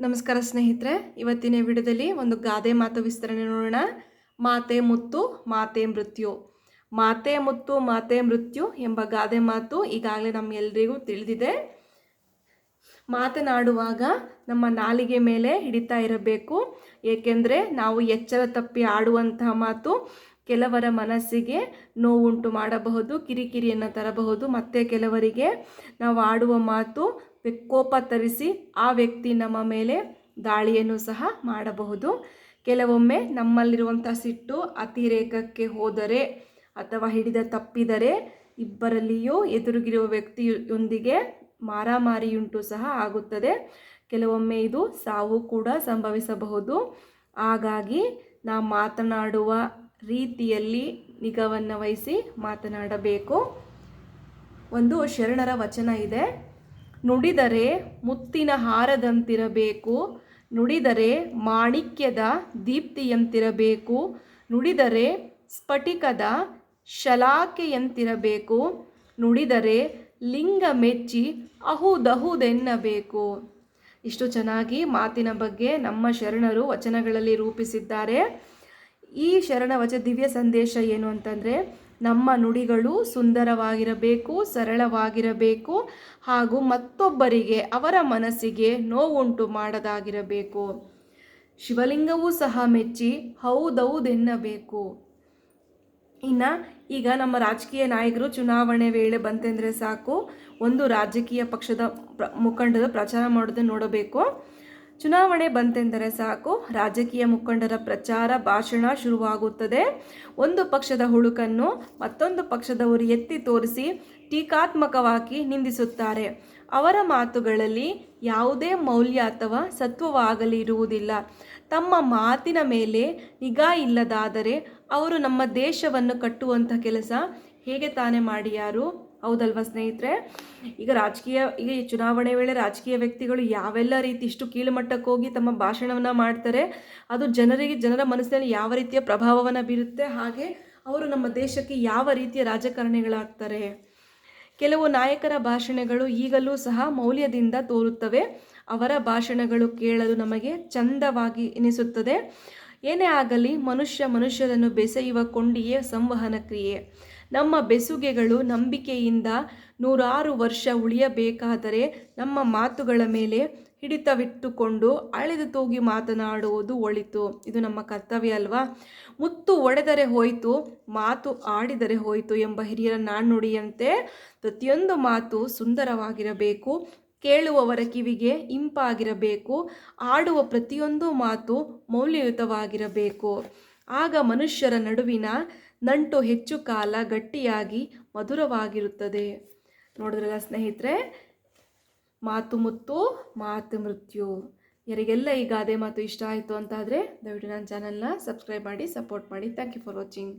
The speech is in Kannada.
ನಮಸ್ಕಾರ ಸ್ನೇಹಿತರೆ, ಇವತ್ತಿನ ವಿಡಿಯೋದಲ್ಲಿ ಒಂದು ಗಾದೆ ಮಾತು ವಿಸ್ತರಣೆ ನೋಡೋಣ. ಮಾತೆ ಮುತ್ತು, ಮಾತೆ ಮೃತ್ಯು. ಮಾತೆ ಮುತ್ತು, ಮಾತೆ ಮೃತ್ಯು ಎಂಬ ಗಾದೆ ಮಾತು ಈಗಾಗಲೇ ನಮ್ಮೆಲ್ಲರಿಗೂ ತಿಳಿದಿದೆ. ಮಾತನಾಡುವಾಗ ನಮ್ಮ ನಾಲಿಗೆ ಮೇಲೆ ಹಿಡಿತಾ ಇರಬೇಕು. ಏಕೆಂದರೆ ನಾವು ಎಚ್ಚರ ತಪ್ಪಿ ಆಡುವಂತಹ ಮಾತು ಕೆಲವರ ಮನಸ್ಸಿಗೆ ನೋವುಂಟು ಮಾಡಬಹುದು, ಕಿರಿಕಿರಿಯನ್ನು ತರಬಹುದು. ಮತ್ತು ಕೆಲವರಿಗೆ ನಾವು ಆಡುವ ಮಾತು ಕೋಪ ತರಿಸಿ ಆ ವ್ಯಕ್ತಿ ನಮ್ಮ ಮೇಲೆ ದಾಳಿಯನ್ನು ಸಹ ಮಾಡಬಹುದು. ಕೆಲವೊಮ್ಮೆ ನಮ್ಮಲ್ಲಿರುವಂಥ ಸಿಟ್ಟು ಅತಿರೇಕಕ್ಕೆ ಹೋದರೆ ಅಥವಾ ಹಿಡಿದ ತಪ್ಪಿದರೆ ಇಬ್ಬರಲ್ಲಿಯೂ ಎದುರುಗಿರುವ ವ್ಯಕ್ತಿಯೊಂದಿಗೆ ಮಾರಾಮಾರಿಯುಂಟು ಸಹ ಆಗುತ್ತದೆ. ಕೆಲವೊಮ್ಮೆ ಇದು ಸಾವು ಕೂಡ ಸಂಭವಿಸಬಹುದು. ಹಾಗಾಗಿ ನಾವು ಮಾತನಾಡುವ ರೀತಿಯಲ್ಲಿ ನಿಗವನ್ನು ವಹಿಸಿ ಮಾತನಾಡಬೇಕು. ಒಂದು ಶರಣರ ವಚನ ಇದೆ. ನುಡಿದರೆ ಮುತ್ತಿನ ಹಾರದಂತಿರಬೇಕು, ನುಡಿದರೆ ಮಾಣಿಕ್ಯದ ದೀಪ್ತಿಯಂತಿರಬೇಕು, ನುಡಿದರೆ ಸ್ಫಟಿಕದ ಶಲಾಕೆಯಂತಿರಬೇಕು, ನುಡಿದರೆ ಲಿಂಗ ಮೆಚ್ಚಿ ಅಹುದಹುದೆನ್ನಬೇಕು. ಇಷ್ಟು ಚೆನ್ನಾಗಿ ಮಾತಿನ ಬಗ್ಗೆ ನಮ್ಮ ಶರಣರು ವಚನಗಳಲ್ಲಿ ರೂಪಿಸಿದ್ದಾರೆ. ಈ ಶರಣ ವಚ ದಿವ್ಯ ಸಂದೇಶ ಏನು ಅಂತಂದರೆ ನಮ್ಮ ನುಡಿಗಳು ಸುಂದರವಾಗಿರಬೇಕು, ಸರಳವಾಗಿರಬೇಕು ಹಾಗೂ ಮತ್ತೊಬ್ಬರಿಗೆ ಅವರ ಮನಸ್ಸಿಗೆ ನೋವುಂಟು ಮಾಡದಾಗಿರಬೇಕು. ಶಿವಲಿಂಗವೂ ಸಹ ಮೆಚ್ಚಿ ಹೌದೌದೆನ್ನಬೇಕು. ಇನ್ನು ಈಗ ನಮ್ಮ ರಾಜಕೀಯ ನಾಯಕರು ಚುನಾವಣೆ ವೇಳೆ ಬಂತೆಂದರೆ ಸಾಕು, ಒಂದು ರಾಜಕೀಯ ಪಕ್ಷದ ಮುಖಂಡದ ಪ್ರಚಾರ ಮಾಡೋದನ್ನು ನೋಡಬೇಕು. ಚುನಾವಣೆ ಬಂತೆಂದರೆ ಸಾಕು, ರಾಜಕೀಯ ಮುಖಂಡರ ಪ್ರಚಾರ, ಭಾಷಣ ಶುರುವಾಗುತ್ತದೆ. ಒಂದು ಪಕ್ಷದ ಹುಳುಕನ್ನು ಮತ್ತೊಂದು ಪಕ್ಷದವರು ಎತ್ತಿ ತೋರಿಸಿ ಟೀಕಾತ್ಮಕವಾಗಿ ನಿಂದಿಸುತ್ತಾರೆ. ಅವರ ಮಾತುಗಳಲ್ಲಿ ಯಾವುದೇ ಮೌಲ್ಯ ಅಥವಾ ಸತ್ವವಾಗಲಿ ಇರುವುದಿಲ್ಲ ತಮ್ಮ ಮಾತಿನ ಮೇಲೆ ನಿಗಾ ಇಲ್ಲದಾದರೆ ಅವರು ನಮ್ಮ ದೇಶವನ್ನು ಕಟ್ಟುವಂಥ ಕೆಲಸ ಹೇಗೆ ತಾನೇ ಮಾಡಿಯಾರು? ಹೌದಲ್ವಾ ಸ್ನೇಹಿತರೆ? ಈಗ ರಾಜಕೀಯ, ಈಗ ಈ ಚುನಾವಣೆ ವೇಳೆ ರಾಜಕೀಯ ವ್ಯಕ್ತಿಗಳು ಯಾವೆಲ್ಲ ರೀತಿ ಇಷ್ಟು ಕೀಳುಮಟ್ಟಕ್ಕೆ ಹೋಗಿ ತಮ್ಮ ಭಾಷಣವನ್ನು ಮಾಡ್ತಾರೆ, ಅದು ಜನರಿಗೆ, ಜನರ ಮನಸ್ಸಿನಲ್ಲಿ ಯಾವ ರೀತಿಯ ಪ್ರಭಾವವನ್ನು ಬೀರುತ್ತೆ, ಹಾಗೆ ಅವರು ನಮ್ಮ ದೇಶಕ್ಕೆ ಯಾವ ರೀತಿಯ ರಾಜಕಾರಣಿಗಳಾಗ್ತಾರೆ? ಕೆಲವು ನಾಯಕರ ಭಾಷಣಗಳು ಈಗಲೂ ಸಹ ಮೌಲ್ಯದಿಂದ ತೋರುತ್ತವೆ. ಅವರ ಭಾಷಣಗಳು ಕೇಳಲು ನಮಗೆ ಚಂದವಾಗಿ ಎನಿಸುತ್ತದೆ. ಏನೇ ಆಗಲಿ, ಮನುಷ್ಯ ಮನುಷ್ಯರನ್ನು ಬೆಸೆಯುವ ಕೊಂಡಿಯೇ ಸಂವಹನ ಕ್ರಿಯೆ. ನಮ್ಮ ಬೆಸುಗೆಗಳು ನಂಬಿಕೆಯಿಂದ ನೂರಾರು ವರ್ಷ ಉಳಿಯಬೇಕಾದರೆ ನಮ್ಮ ಮಾತುಗಳ ಮೇಲೆ ಹಿಡಿತವಿಟ್ಟುಕೊಂಡು ಅಳೆದು ತೂಗಿ ಮಾತನಾಡುವುದು ಒಳಿತು. ಇದು ನಮ್ಮ ಕರ್ತವ್ಯ ಅಲ್ವಾ? ಮುತ್ತು ಒಡೆದರೆ ಹೋಯಿತು, ಮಾತು ಆಡಿದರೆ ಹೋಯಿತು ಎಂಬ ಹಿರಿಯರ ನಾಣ್ಣುಡಿಯಂತೆ ಪ್ರತಿಯೊಂದು ಮಾತು ಸುಂದರವಾಗಿರಬೇಕು. ಕೇಳುವವರ ಕಿವಿಗೆ ಇಂಪಾಗಿರಬೇಕು. ಆಡುವ ಪ್ರತಿಯೊಂದು ಮಾತು ಮೌಲ್ಯಯುತವಾಗಿರಬೇಕು. ಆಗ ಮನುಷ್ಯರ ನಡುವಿನ ನಂಟು ಹೆಚ್ಚು ಕಾಲ ಗಟ್ಟಿಯಾಗಿ ಮಧುರವಾಗಿರುತ್ತದೆ. ನೋಡಿದ್ರಲ್ಲ ಸ್ನೇಹಿತರೆ? ಮಾತು ಮುತ್ತು, ಮಾತು ಮೃತ್ಯು. ಯಾರಿಗೆಲ್ಲ ಈ ಗಾದೆ ಮಾತು ಇಷ್ಟ ಆಯಿತು ಅಂತಾದರೆ ದಯವಿಟ್ಟು ನನ್ನ ಚಾನಲ್ನ ಸಬ್ಸ್ಕ್ರೈಬ್ ಮಾಡಿ, ಸಪೋರ್ಟ್ ಮಾಡಿ. Thank you for watching.